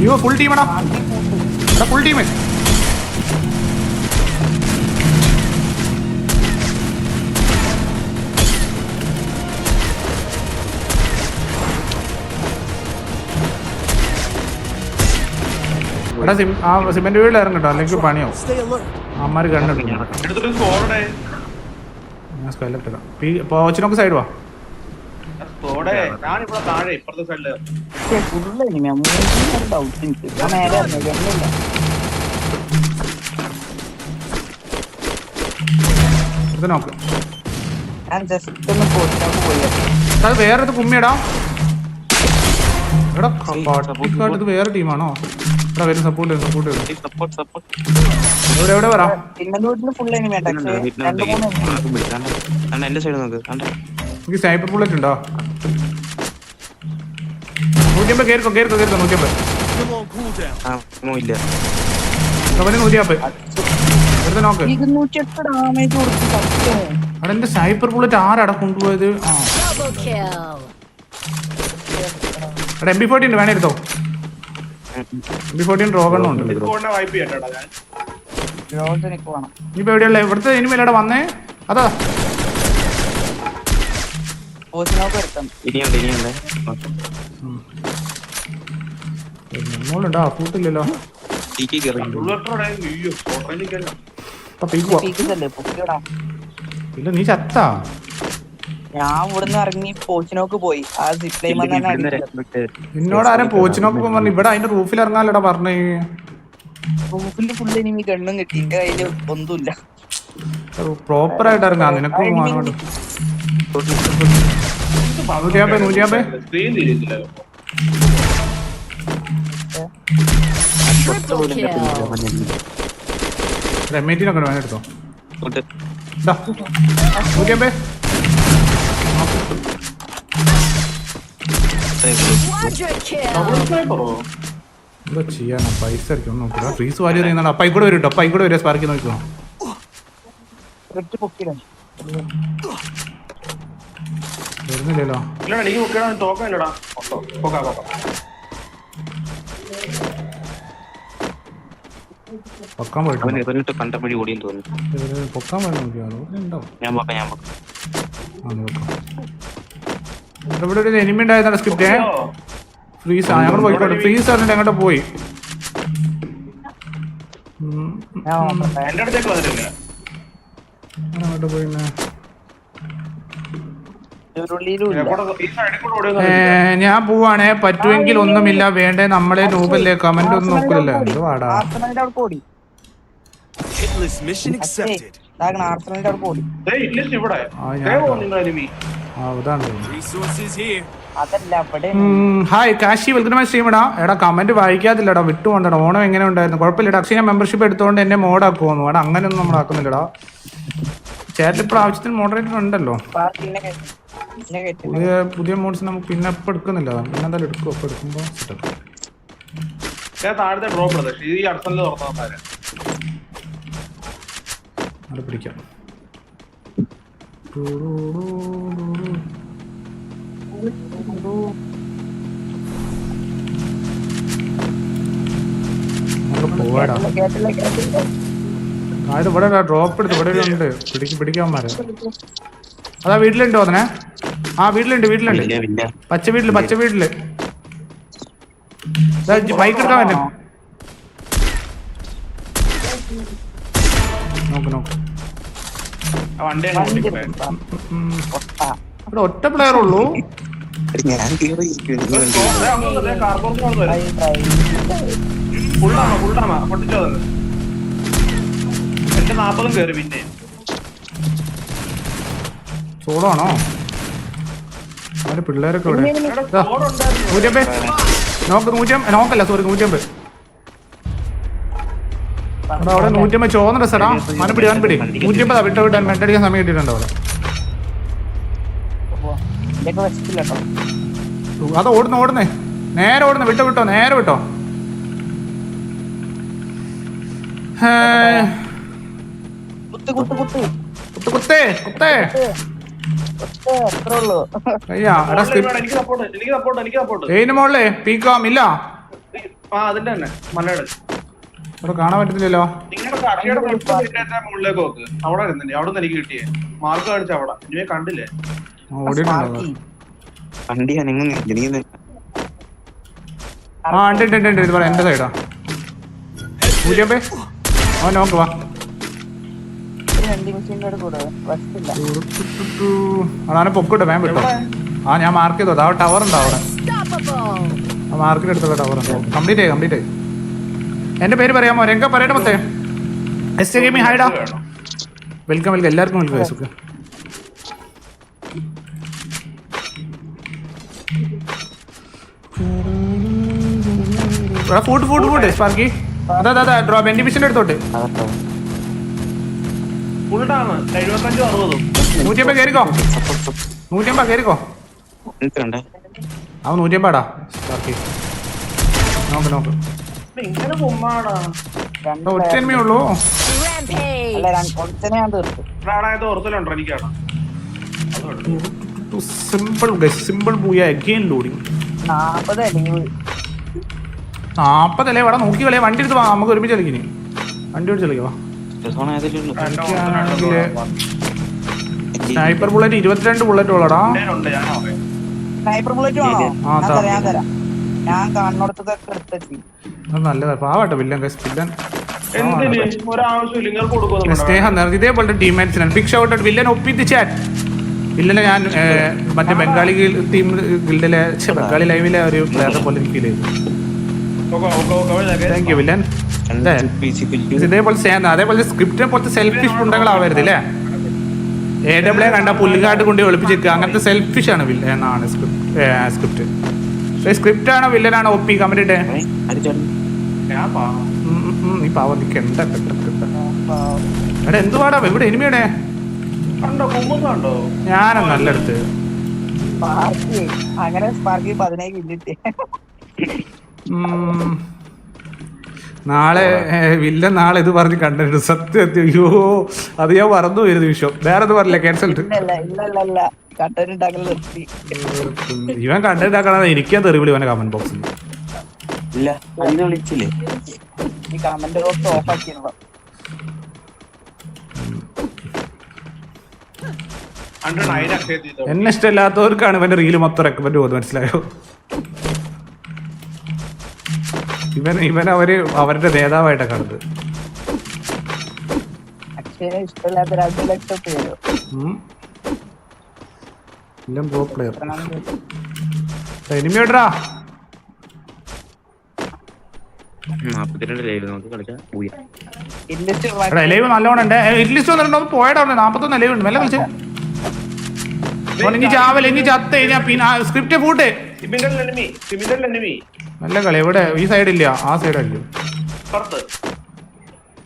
അയ്യോ ഫുൾ ടീമാടാ ഇവിടെ full team ഇവിടെ ആ സിമെന്റ് വീട് ഇറങ്ങട്ടോ അല്ലെങ്കിൽ പണിയോ Stay alert. അമ്മമാര് കണ്ടിട്ടുണ്ട് ഞാൻ സ്കൈലറ്റ് പോച്ചിനൊക്കെ സൈഡ് വാ. സ്കോഡേ ഞാനിവിടെ താഴെ ഇപ്പുറത്തെ സൈഡിൽ ഫുള്ള് ഡൗട്ട് എനിക്ക്. നേരെ അറിഞ്ഞു ഗണ്ണില്ല ഇത് നോക്ക്. ഞാൻ ജസ്റ്റ് ഒന്ന് പോയിട്ടൊക്കെ പോയി. അത് വേറെ ഇത് കുമ്മിയടാ. എടാ ഇത് വേറെ ടീമാണോ എടാ വരും സപ്പോർട്ട് വരും സപ്പോർട്ട് വരും. സപ്പോർട്ട് സപ്പോർട്ട് എവിടെ enemy. എന്റെ സൈഡ് നോക്ക്. സ്നൈപ്പർ ബുള്ളറ്റ് ഉണ്ടോ? നൂറ്റിയമ്പത് കേറിക്കോ കേറിക്കോ കേറിക്കോ നൂറ്റിയമ്പത്. അവന് നൂറ്റിയമ്പത് നോക്ക് ഇരുന്നൂറ്റിയെട്ട് ഡാമേജ് കൊടുത്ത് സത്യം. അവിടെ എന്റെ സൈപ്പർ ബുള്ളറ്റ് ആരാടാ കൊണ്ടുപോയത്? ആ. എടാ എം ബി ഫോർട്ടി ഉണ്ട് വേണേ എടുത്തോ. എം ബി ഫോർട്ടി റോഗണ്ണും ഉണ്ട്. സ്കോഡിനെ വൈപ്പ് ചെയ്യട്ടാ ഞാൻ. രോസ് എനിക്ക് വേണം. ഇനിയിപ്പോ എവിടെയുള്ള ഇവിടുത്തെ ഇനിമേലടാ വന്നേ? അതാ. എടുക്കാം ഇനിയുണ്ട് ഇനിയുണ്ട്. മോളുണ്ടോ? കൂട്ടില്ലല്ലോ ഇല്ല നീ ചത്താ? ഞാൻ ഇവിടുന്ന് ഇറങ്ങി പോച്ചിനോക്ക് പോയി. ആ സിപ്പ്. എന്നോട് ആരും പോച്ചിനോക്ക് പറഞ്ഞു? ഇവിടെ അതിന്റെ റൂഫിൽ ഇറങ്ങാനല്ലടാ പറഞ്ഞേ. റൂഫിന്റെ ഫുള്ള് ഇനി ഗണ്ണും കിട്ടി. എന്റെ കയ്യിൽ ഒന്നുമില്ല. പ്രോപ്പർ ആയിട്ട് ഇറങ്ങാം. നിനക്ക് അങ്ങോട്ട് നൂറ്റിയാമ്പത് നൂറ്റിയാമ്പത് സ്ക്രീൻ തിരിച്ചില്ല Triple kill. എം ഐ ടിനൊക്കെ വേണം എടുത്തോ. സ്നൈപ്പറോ എന്താ ചെയ്യാനാ? പൈസ ആയിരിക്കും ഒന്നും നോക്കുക ഫ്രീസ് വാരി അറിയുന്നുണ്ട് അപ്പ ഇവിടെ വരും കേട്ടോ അപ്പ കൂടെ വരും സ്പാർക്കി നോക്കിക്കോ. വരുന്നില്ലല്ലോ. ഇല്ലടാ എനിക്ക് പോക്കാ പോക്കാം. പൊക്കാൻ പോയിട്ടുണ്ട്? ഓടിയെന്ന് തോന്നുന്നു. പൊക്കാൻ പോയി ഞാൻ പോക്കാം ഞാൻ പോക്കാം. ആ നോക്കാം ഇവിടെ ഒരു എനിമി ഉണ്ടായിരുന്ന സ്ക്രിപ്റ്റ് ഫ്രീസ് ആ ഞങ്ങൾ പോയിക്കോട്ടെ. ഫ്രീസ് പറഞ്ഞിട്ട് അങ്ങോട്ട് പോയി. ഞാൻ എന്റെ അടുത്തേക്ക് വന്നിട്ടില്ല. അങ്ങോട്ട് പോയി ഞാൻ പോവാണെ. പറ്റുമെങ്കിൽ ഒന്നുമില്ല. വേണ്ടേ നമ്മളെ രൂപല്ലേ കമന്റ് ഒന്നും നോക്കില്ലല്ലോ എന്ത് വാടാ. ഉം, ഹായ് കാശി വെൽക്കം സ്ട്രീം ഇടാ. എടാ കമന്റ് വായിക്കാതില്ലടാ. വിട്ടുകൊണ്ടടാ ഓണം എങ്ങനെ ഉണ്ടായിരുന്നു? കുഴപ്പമില്ലടാ. അക്ഷയ മെമ്പർഷിപ്പ് എടുത്തോണ്ട് എന്നെ മോഡാക്കുമെന്നു എടാ അങ്ങനെയൊന്നും നമ്മൾ ആക്കുന്നില്ലടാ ചേട്ടൻ ഇപ്പൊ ആവശ്യത്തിന് മോഡറേറ്റർ ഉണ്ടല്ലോ. പുതിയ പുതിയ മോഡ്സ് നമുക്ക് പിന്നെ ഇപ്പം എടുക്കുന്നില്ല. പിന്നെ എന്തായാലും എടുക്കും. അപ്പൊ എടുക്കുമ്പോൾ സെറ്റപ്പ് ഞാൻ താഴത്തെ ഡ്രോപ്പ് എടുത്തത് ഈ അടുത്തല്ല തുറന്നാ അത് പിടിക്കാം. പോവാടാ. ഇവിടെ ഡ്രോപ്പ് എടുത്ത് ഇവിടെ ഉണ്ട്. പിടിക്ക് പിടിക്കാന്മാര് അതാ വീട്ടിലുണ്ട് തോന്നണേ. ആ വീട്ടിലുണ്ട് വീട്ടിലുണ്ട്. പച്ച വീട്ടിൽ പച്ച വീട്ടിൽ. ബൈക്ക് എടുക്കാൻ പറ്റും നോക്ക് നോക്ക്. ഇവിടെ ഒറ്റ പ്ലെയർ ഉള്ളൂ. ഞാൻ. ഫുള്ളാണോ ഫുള്ളാണോ പൊട്ടിച്ചോ എന്റെ നാപ്പതും കേറി പിന്നെ. ആണോ അവർ പിള്ളേരൊക്കെ ഇവിടെ. നൂറ്റമ്പത്. നോക്ക് നൂറ്റമ്പത് നോക്കല്ല സോറി നൂറ്റമ്പത്. എടാ അവിടെ നൂറ്റമ്പത് ചോന്ന ഡ്രസ്സടാ മനപ്പിടി മനപ്പിടി പിടി. നൂറ്റമ്പതാ വിട്ട വിട്ടാൻ മെട്ടടിക്കാൻ സമയം കിട്ടിയിട്ടുണ്ട് അവിടെ. അത് ഓടുന്നു ഓടുന്നേ. നേരെ ഓടുന്നു വിട്ടോ വിട്ടോ നേരെ വിട്ടോ. ഹേ, കുത്ത് കുത്ത് കുത്ത്. കുത്ത് കുത്തേ കുത്തേ. മോളിലെ പീക്കാം ഇല്ല. അവിടെ ഇവിടെ കാണാൻ പറ്റത്തില്ലല്ലോ. നോക്ക് അവിടെ ഇരുന്നില്ലേ അവിടെ നിന്ന് എനിക്ക് കിട്ടിയേ. മാർക്ക് കാണിച്ച അവിടെ. കണ്ടില്ലേ? ആ, ഉണ്ട് ഉണ്ട് ഉണ്ട് ഉണ്ട്. ഇത് പറ എന്റെ സൈഡാ പൂജപ്പേ അവൻ നോക്ക് വാ. അതാണ് പൊക്കോട്ടെ വേം വിട്ടോ. ആ ഞാൻ മാർക്ക് ചെയ്തോ? അതാ ടവർ ഉണ്ടോ അവിടെ. ആ മാർക്കിന്റെ അടുത്തുള്ള ടവർ ഉണ്ടോ. കംപ്ലീറ്റ് ആയി കംപ്ലീറ്റ് ആയി. എന്റെ പേര് പറയാമോ? രംഗ പറയട്ടെ മൊത്തേ എസ് ഗെയിമിംഗ് ഹൈഡാ വെൽക്കം വെൽക്കം എല്ലാവർക്കും welcome guys food food food Sparky. അതാ അതാ ഡ്രോ വെന്റി മിഷന്റെ അടുത്തോട്ട്. ഫുള്ളാണ് എഴുപത്തഞ്ചും അറുപതും. നൂറ്റിയമ്പത് കയറിക്കോ നൂറ്റിയമ്പത് കയറിക്കോ അവൻ നൂറ്റിയമ്പാടാ നോക്ക് നോക്ക്. ഇങ്ങനെ കുമ്മാടാ ഒറ്റ ഉള്ളൂ. ഓർത്തലുണ്ടോ എനിക്കാണ്? സിമ്പിൾ സിമ്പിൾ പൂയ അഗെയിൻ ലോഡിങ് നാപ്പതല്ലേ ഇവിടെ നോക്കി കളയാ വണ്ടി എടുത്ത് വാ. നമുക്ക് ഒരുമിച്ച് കളിക്കിനി വണ്ടി ഓടിച്ച് കളിക്കാം സ്നൈപ്പർ ബുള്ളറ്റ് ഇരുപത്തിരണ്ട് ബുള്ളറ്റ് ഉള്ളടാ. ഉണ്ട് ഞാൻ പറയാം സ്നൈപ്പർ ബുള്ളറ്റ് വേണോ? ഞാൻ തരാം ഞാൻ തരാം. ഞാൻ കാണുന്നിടത്തൊക്കെ എടുത്തെത്തി. അത് നല്ലതാ. പാവട്ടെ വില്ലൻ ഗൈസ് വില്ലൻ. എന്തിന്? ഒരാവശ്യമില്ല നിങ്ങൾക്ക് കൊടുക്കുന്നു സ്നേഹം നിറഞ്ഞ ഇതേപോലത്തെ ടീംമേറ്റ്സിനാണ് ബിഗ് ഷൗട്ട് വില്ലൻ വില്ലനെ ഞാൻ മറ്റേ ബംഗാളി ടീം ഗിൽഡിലെ ബംഗാളി ലൈവിലെ ഒരു പ്ലെയറെ പോലെ ഫീൽ ചെയ്തു. താങ്ക് യു വില്ലൻ ഇതേപോലെ അതേപോലെ സ്ക്രിപ്റ്റിനെ പോലത്തെ സെൽഫിഷ് പുണ്ടകളാവരുത് അല്ലേ എ ഡബ്ല്യു കണ്ട പുല്ലുകാട്ട് കൊണ്ട് ഒളിപ്പിച്ചേക്കുക. അങ്ങനത്തെ സെൽഫിഷ് ആണ് വില്ലൻ എന്നാണ് സ്ക്രിപ്റ്റ് സ്ക്രിപ്റ്റ് ആണോ വില്ലനാണോ ഒപ്പി കമന്റ് ഇട്ടേ ഞാൻ പാവം. ഉം, ഉം, ഉം, നീ എടാ എന്തുവാടാ ഇവിടെ എനിമിയുടെ? കണ്ടോ കുമ്പും കണ്ടോ? ഞാനാ നല്ലടുത്ത്. അങ്ങനെ പതിനേഴ് ഉം. നാളെ വില്ല വില്ലൻ നാളെ ഇത് പറഞ്ഞ് കണ്ടിട്ട് സത്യം. അയ്യോ അത് ഞാൻ മറന്നു പോയിരുന്നു വിഷയം വേറെ ഒന്നും പറഞ്ഞില്ല ക്യാൻസൽ ഇവൻ കണ്ടിട്ടാക്കണ എനിക്കാ തെറിവിളി ഇവന്റെ കമന്റ് ബോക്സിൽ ഇല്ല വിളിച്ചില്ലേ? കമന്റ് ബോക്സ് ഓഫ് ആക്കിയിരുന്നു. എന്നെ ഇഷ്ടമില്ലാത്തവർക്കാണ് ഇവന്റെ റീൽ മൊത്തം റെക്കമെന്റ് പോകുന്നത് മനസ്സിലായോ? ഇവൻ ഇവൻ അവർ അവരുടെ നേതാവായിട്ടാ കണ്ടത് ഇഷ്ടമില്ലാത്ത പേര്. എല്ലാം പ്ലെയർ ലൈവ് നല്ലോണം ഉണ്ട്. ഇറ്റ്ലിസ്റ്റ് വന്നിട്ടുണ്ടോ. പോയടാ അവിടെ. നാപ്പത്തൊന്ന് ലൈവ് ഉണ്ട്. മെല്ലെ കളിച്ചേ. ഓൻ ഇനി ചാവൽ ഇനി ചത്ത കഴിഞ്ഞാ പിന്നെ സ്ക്രിപ്റ്റ് പൂട്ട്. നല്ല കളി. എവിടെ ഈ സൈഡ് ഇല്ല ആ സൈഡ് അല്ല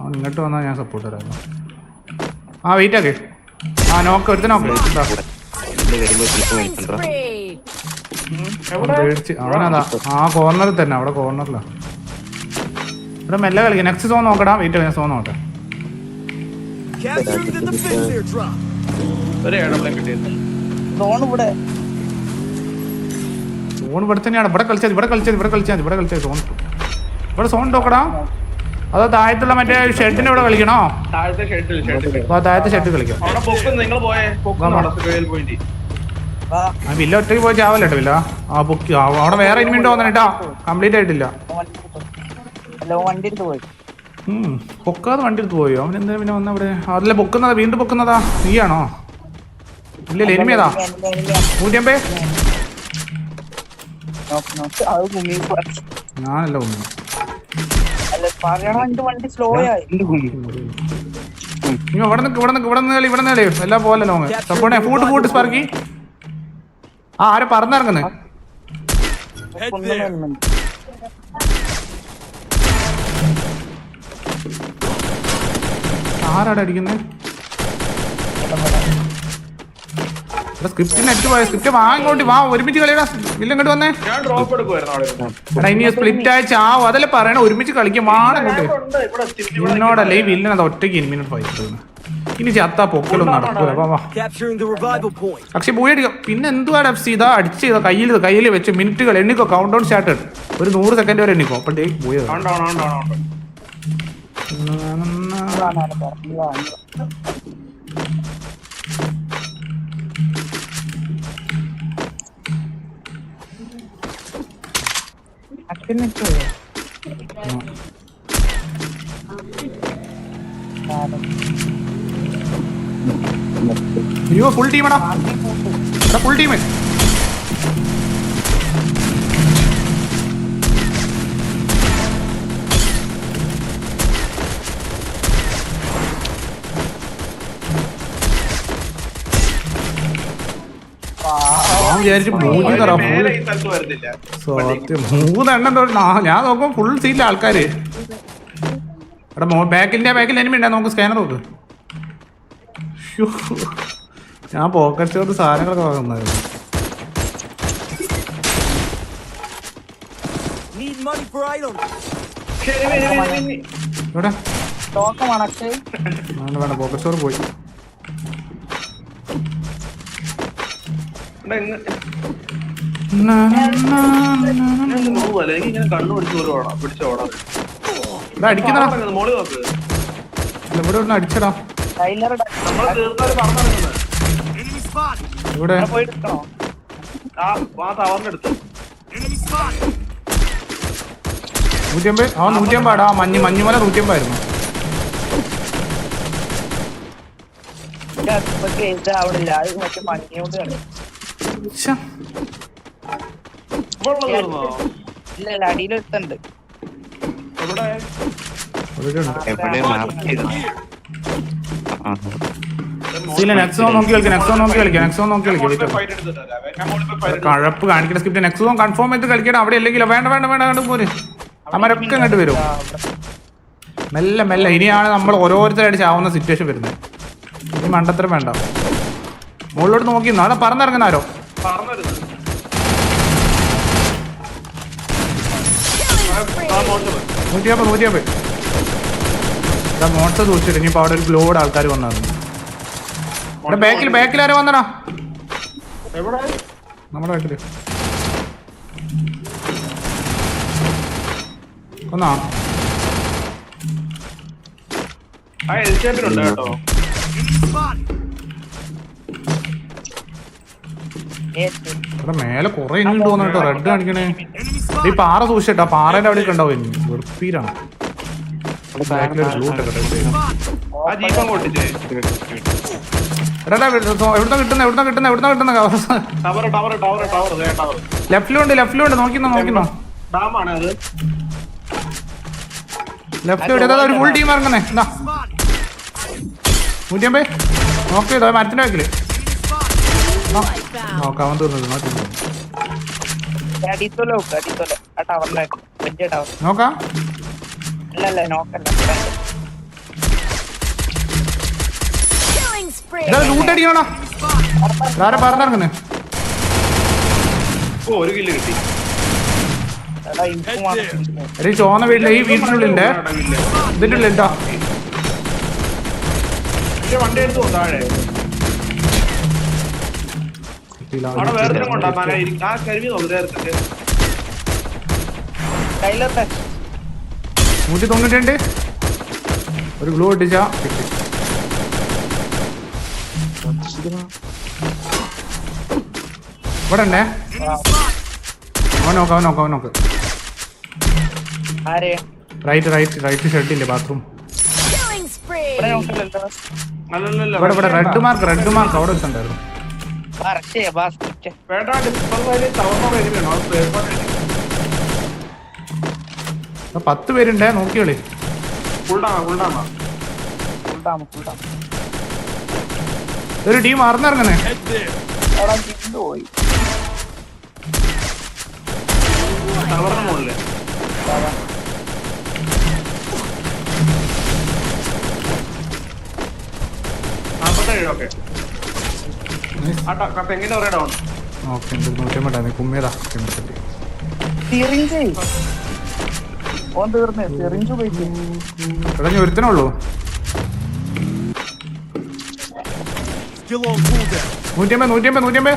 അവൻ ഇങ്ങോട്ട് വന്നാൽ ഞാൻ സപ്പോർട്ട് തരാം. ആ വെയിറ്റ് ആക്ക്. ആ നോക്ക് ഒരുത്ത നോക്ക് അവനതാ. ആ കോർണറിൽ തന്നെ അവിടെ കോർണറിലാ ഇവിടെ മെല്ലെ കളിക്കാം. നെക്സ്റ്റ് സോൺ നോക്കടാ. വെയിറ്റ് ഞാൻ സോൺ നോക്കട്ടെ. സോൺ ഇവിടെ. സോൺ ഇവിടെ തന്നെയാണ്. ഇവിടെ കളിച്ചാൽ ഇവിടെ കളിച്ചാൽ ഇവിടെ കളിച്ചാൽ ഇവിടെ കളിച്ചാൽ സോൺ ഇവിടെ സോൺ നോക്കടാ. അതോ താഴത്തുള്ള മറ്റേ ഷെഡിന്റെ ഇവിടെ കളിക്കണോ? താഴത്തെ ഷെഡ് കളിക്കാം. വില്ല ഒറ്റയ്ക്ക് പോയി ചാവല്ലോ വില്ല? ആ ബുക്ക് അവിടെ വേറെ ഇനി ഉണ്ടോ വന്നിട്ടാ കംപ്ലീറ്റ് ആയിട്ടില്ല. പൊക്കാതെ വണ്ടി എടുത്ത് പോയോ? അവൻ എന്താ പിന്നെ വന്ന അവിടെ? അതിലെ പൊക്കുന്നതാ വീണ്ടും പൊക്കുന്നതാ. നീയാണോ? ഇല്ലല്ലേ എനിമിയതാ പൂജ്യം എനിമി, ഞാനല്ല ഇനി ഇവിടെ നിൽക്ക് ഇവിടെ നിൽക്ക് ഇവിടെ നിന്ന് ഇവിടെ നിന്ന് എല്ലാം പോലെ ലോങ് സപ്പോർട്ടേ ഫൂട്ട് ഫൂട്ട് സ്പാർക്കി. ആ ആരെ. വരുന്നുണ്ട്. ആരാടെ അടിക്കുന്നത് സ്ക്രിപ്റ്റ് നെറ്റ് പോയ? സ്ക്രിപ്റ്റ് വാ ഇങ്ങോട്ട് വാ ഒരുമിച്ച് കളിയടാ. ഇല്ല ഇങ്ങോട്ട് വന്നേ. ഞാൻ ഡ്രോപ്പ് എടുക്കുമായിരുന്നു എടാ ഇനി സ്പ്ലിറ്റ് ആയി ചാവും. അതല്ലേ പറയണ ഒരുമിച്ച് കളിക്കും. വാണങ്ങോട്ട് നിന്നോടല്ലേ ഈ വില്ലൻ അത് ഒറ്റയ്ക്ക് ഇനിമിനോട് ഫൈറ്റ് ഇനി ചത്ത പൊക്കലൊന്നും നടക്കൂല. വാ. പക്ഷെ പോയി അടിക്കാം. പിന്നെ എന്തുവാ എഫ് സി ഇതാ അടിച്ച് ചെയ്ത കയ്യിൽ കയ്യിൽ വെച്ച് മിനിറ്റുകൾ എണ്ണിക്കോ കൗണ്ട് ഡൗൺ സ്റ്റാർട്ട് ഒരു നൂറ് സെക്കൻഡ് വരെ എണ്ണിക്കോ. അപ്പോഴത്തേക്ക് പോയത് ഇഷ്ടമോ? അയ്യോ ഫുൾ ടീമടാ ഫുൾ ടീം വിചാരിച്ചു മൂന്ന് തറ സത്യം മൂന്നെണ്ണം തൊട്ട് ഞാൻ നോക്കും ഫുൾ സീറ്റിലെ ആൾക്കാര്. എടാ മോ ബാക്കിന്റെ ബാക്കിൽ എനിമി ഉണ്ടാ? നമുക്ക് സ്കാനർ നോക്ക്. ഞാൻ പോക്കറ്റ് കൊണ്ട് സാധനങ്ങളൊക്കെ വാങ്ങുന്നായിരുന്നു വേണ്ട പോക്കറ്റ് സ്റ്റോർ പോയി. ആ നൂറ്റിയമ്പാടാ മഞ്ഞ് മഞ്ഞുമല നൂറ്റിയമ്പായിരുന്നു അവിടെ മറ്റേ മഞ്ഞോട് ഇല്ല ഇല്ല നോക്കി കളിക്കാം നെക്സോ നോക്കി കളിക്കാം നെക്സോ നോക്കി കളിക്കാം കഴപ്പ് കാണിക്കുന്ന സ്ക്രിപ്റ്റ് നെക്സോൺ കൺഫേം ചെയ്ത് കളിക്കണം അവിടെ അല്ലെങ്കിൽ വേണ്ട വേണ്ട വേണ്ട വേണ്ട പോര്. അമരൊക്കെ അങ്ങോട്ട് വരും. മെല്ലെ മെല്ലെ. ഇനിയാണ് നമ്മൾ ഓരോരുത്തരായിട്ട് ചാവുന്ന സിറ്റുവേഷൻ വരുന്നത്. ഇനി മണ്ടത്തരം വേണ്ട. മുകളിലോട്ട് നോക്കി നാളെ പറന്നിറങ്ങുന്നാരോ പറഞ്ഞരുത്. പോയി. നൂറ്റിയാമ്പത് നൂറ്റിയാമ്പത്. ഇതാ മോട്ടർ സൂക്ഷിച്ചിട്ട് ഇനിയിപ്പോ അവിടെ ഒരു ഗ്ലോഡ് ആൾക്കാർ വന്നായിരുന്നു അവിടെ ബാക്കിൽ ബാക്കിൽ ആരോ വന്നടാ നമ്മുടെ ബാക്കിൽ ഒന്നാ. ആ കേട്ടോ. ഇവിടെ മേലെ കുറെ ഇനിയുണ്ട് തോന്നട്ടോ റെഡ് കാണിക്കണേ. ഈ. പാറ സൂക്ഷിച്ചിട്ടാ. പാറേന്റെ അവിടെ ഉണ്ടാവും ഇനി. വെറുപ്പീരാണ്. എവിടുന്ന കിട്ടുന്ന? എവിടുന്ന കിട്ടുന്ന? എവിടുന്ന കിട്ടുന്ന? Tower tower tower tower tower ലെഫ്റ്റിലുണ്ട് ലെഫ്റ്റിലുണ്ട്. നോക്കിന്നോ നോക്കിന്നോ. ഡാമാണ് അത്. ലെഫ്റ്റ് ഇതാ ഒരു ഫുൾ ടീം ഇറങ്ങുന്നേ? എന്താ നൂറ്റി അമ്പേ നോക്കി മരത്തിന്റെ ബാക്കിൽ. ആ വലിയ ടവർ നോക്കാം. അല്ല അല്ല നോക്കല്ല Killing spree. ഇതാ ലൂട്ട് അടിക്കണോ ആരെ പറഞ്ഞിറങ്ങുന്നേ? ഒരു കില്ല് കിട്ടി. ചോന്ന വീട്ടിലെ ഈ വീട്ടിനുള്ളിന്റെ ഇതിന്റെ ഉള്ളിൽ കേട്ടോ വണ്ടി എടുത്തു താഴെ. അവിടെ വേറെ കൊണ്ടാ ആ കരുവി നോക്കുന്നേ ടൈലറുടെ നൂറ്റി തൊണ്ണൂറ്റി രണ്ട് ഒരു ഗ്ലൂ ഒട്ടിച്ചാ കിട്ടി ഇവിടെ ഉണ്ടേ? അവൻ നോക്ക് അവൻ നോക്ക് അവൻ നോക്ക്. റൈറ്റ് റൈറ്റ് റൈറ്റ് ഷർട്ടില്ലേ ബാത്റൂം. ഇവിടെ ഇവിടെ റെഡ് മാർക്ക് റെഡ് മാർക്ക് അവിടെ വെച്ചിട്ടുണ്ടായിരുന്നു. വേണ്ട പത്ത് പേരുണ്ടേ നോക്കിയോളി. ഒരു ടീം there. പോയി. ആ ട- ആ തെങ്ങിന്റെ ഒരേ ഡൗൺ ഓക്കെ നൂറ്റമ്പണ്ടായിരുന്നു കുമ്മിയതാ ചെമ്പത്തി സിറിഞ്ച്. ഓൻ തീർന്ന്. സിറിഞ്ച് പോയിട്ട് ഇവിടെ ഒരുത്തനുള്ളൂ Kill on cooldown. നൂറ്റിയമ്പത് നൂറ്റിയമ്പത് നൂറ്റിയമ്പത്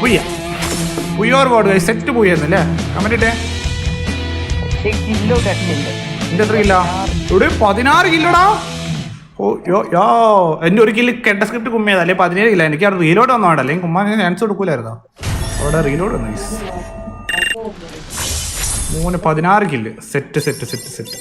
പുയ്യ പുയ്യോർ ബോർഡ് സെറ്റ് പുയ്യെന്നല്ലേ കമന്റ് ഇട്ടേ. കിലോ കട്ടുണ്ട്. എന്റെ എത്ര കില്ല ഇവിടെ പതിനാറ് കില്ലടാ ഓ യോ യോ എന്റെ ഒരു കില്ല് കെട്ട സ്ക്രിപ്റ്റ് കുമ്മിയത്. അല്ലെ പതിനേഴ് കില്ല എനിക്ക് അവിടെ റീലോഡ് വന്നോടെ അല്ലെ കുമ്മാൻ ചാൻസ് കൊടുക്കൂലായിരുന്നോ അവിടെ റീലോഡ് വന്നു. മൂന്ന് പതിനാറ് kill set set set set